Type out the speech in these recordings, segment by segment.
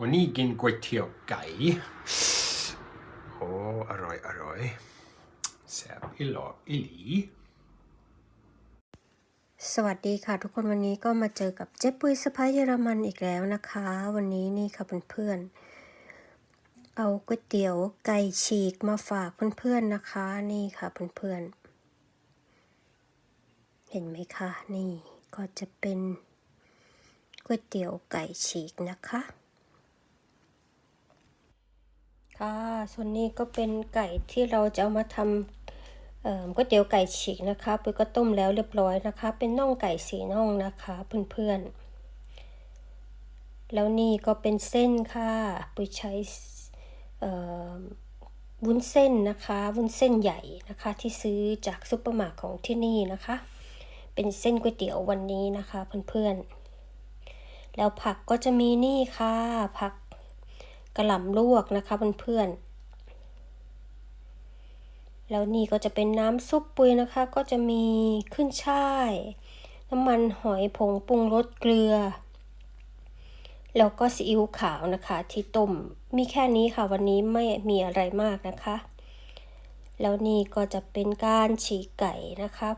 วันนี้กินก๋วยเตี๋ยวไก่ โอ้ อร่อย อร่อยแซ่บอีหลออีหลี สวัสดีค่ะทุกคนวันนี้ก็มาเจอกับเจ๊ปุยสะพายเยอรมันอีกแล้วนะคะ วันนี้นี่ค่ะเพื่อนๆ เอาก๋วยเตี๋ยวไก่ฉีกมาฝากเพื่อนๆนะคะ นี่ค่ะเพื่อนๆ เห็นไหมคะ นี่ก็จะเป็นก๋วยเตี๋ยวไก่ฉีกนะคะ ค่ะส่วนนี้ก็เป็นไก่ที่เราจะเอามาทำก๋วยเตี๋ยวไก่ฉีกนะคะปุ้ยก็ต้มแล้วเรียบร้อยนะคะ เป็นน่องไก่สีน่องนะคะ เพื่อนๆ แล้วนี่ก็เป็นเส้นค่ะปุ้ยใช้วุ้นเส้นนะคะวุ้นเส้นใหญ่นะคะ ที่ซื้อจากซุปเปอร์มาร์ทของที่นี่นะคะ เป็นเส้นก๋วยเตี๋ยววันนี้นะคะ เพื่อนๆ แล้วผักก็จะมีนี่ค่ะผัก กระหล่ำลวกนะคะเพื่อนๆ แล้วนี่ก็จะเป็นน้ำซุปปุยนะคะ ก็จะมีขึ้นช่าย น้ำมันหอยผงปรุงรสเกลือ แล้วก็ซีอิ๊วขาวนะคะ ที่ต้มมีแค่นี้ค่ะวันนี้ไม่มีอะไรมากนะคะ แล้วนี่ก็จะเป็นการฉีกไก่นะคะ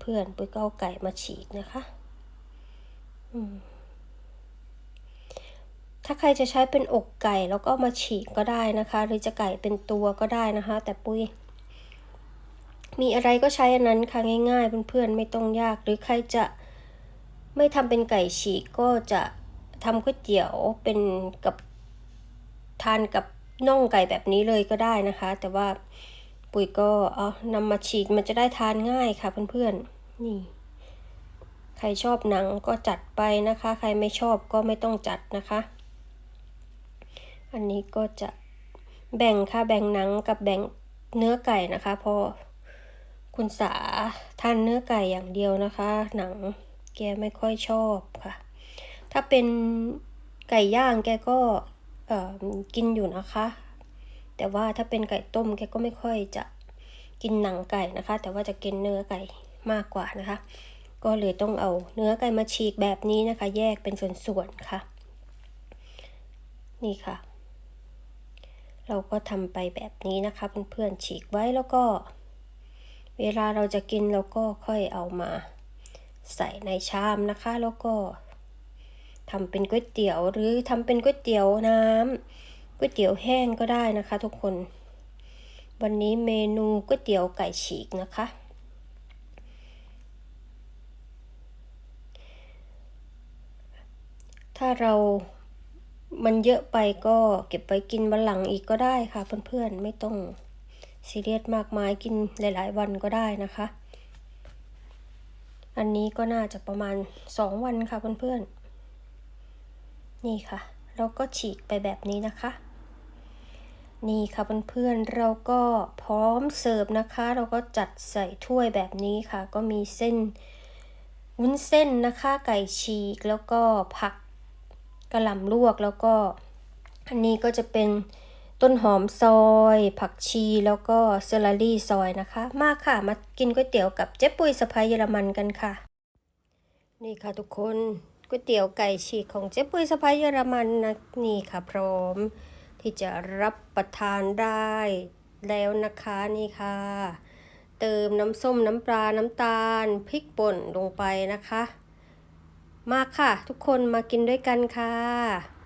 เพื่อนๆปุ้ยก็เอาไก่มาฉีกนะคะ อืม ถ้าใครจะใช้เป็นอกไก่แล้วก็มาฉีกก็ได้นะคะ หรือจะไก่เป็นตัวก็ได้นะคะ แต่ปุ้ยมีอะไรก็ใช้อันนั้นค่ะง่าย ๆ เพื่อนๆไม่ต้องยาก หรือใครจะไม่ทำเป็นไก่ฉีกก็จะทำก๋วยเตี๋ยวเป็นกับทานกับน่องไก่แบบนี้เลยก็ได้นะคะ แต่ว่าปุ๋ยก็เอานำมาฉีกมันจะได้ทานง่ายค่ะเพื่อนๆนี่ ใครชอบหนังก็จัดไปนะคะ ใครไม่ชอบก็ไม่ต้องจัดนะคะ อันนี้ก็จะแบ่งค่ะแบ่งหนังกับแบ่งเนื้อไก่นะคะพราะคุณสาทานเนื้อไก่อย่างเดียวนะคะ หนังแกไม่ค่อยชอบค่ะ ถ้าเป็นไก่ย่างแกก็กินอยู่นะคะ แต่ว่าถ้าเป็นไก่ต้มแกก็ไม่ค่อยจะกินหนังไก่นะคะ แต่ว่าจะกินเนื้อไก่มากกว่านะคะ ก็เลยต้องเอาเนื้อไก่มาฉีกแบบนี้นะคะ แยกเป็นส่วนๆค่ะ นี่ค่ะ เราก็ทำไปแบบนี้นะคะเพื่อนๆฉีกไว้แล้วก็ เวลาเราจะกินเราก็ค่อยเอามา ใส่ในชามนะคะ แล้วก็ทำเป็นก๋วยเตี๋ยวหรือทำเป็นก๋วยเตี๋ยวน้ำก๋วยเตี๋ยวแห้งก็ได้นะคะ ทุกคน วันนี้เมนูก๋วยเตี๋ยวไก่ฉีกนะคะ ถ้าเรา มันเยอะไปก็เก็บไว้กินวันหลังอีกก็ได้ค่ะ เพื่อนๆไม่ต้องซีเรียสมากมายกินหลาย ๆ วันก็ได้นะคะ อันนี้ก็น่าจะประมาณสองวันค่ะเพื่อนๆ นี่ค่ะ เราก็ฉีกไปแบบนี้นะคะ นี่ค่ะเพื่อนๆเราก็พร้อมเสิร์ฟนะคะ เราก็จัดใส่ถ้วยแบบนี้ค่ะ ก็มีเส้นวุ้นเส้นนะคะ ไก่ฉีกแล้วก็ผัก กระหล่ำลวกแล้วก็อันนี้ก็จะเป็นต้นหอมซอย ผักชีแล้วก็เซอร์รี่ซอยนะคะ มากค่ะ มากินก๋วยเตี๋ยวกับเจ๊ปุยสะพายเยอรมันกันค่ะ นี่ค่ะทุกคนก๋วยเตี๋ยวไก่ฉีกของเจ๊ปุยสะพายเยอรมันนะนี่ค่ะพร้อม ที่จะรับประทานได้แล้วนะคะนี่ค่ะ เติมน้ำส้มน้ำปลาน้ำตาลพริกป่นลงไปนะคะ มาค่ะ ทุกคนมากินด้วยกันค่ะ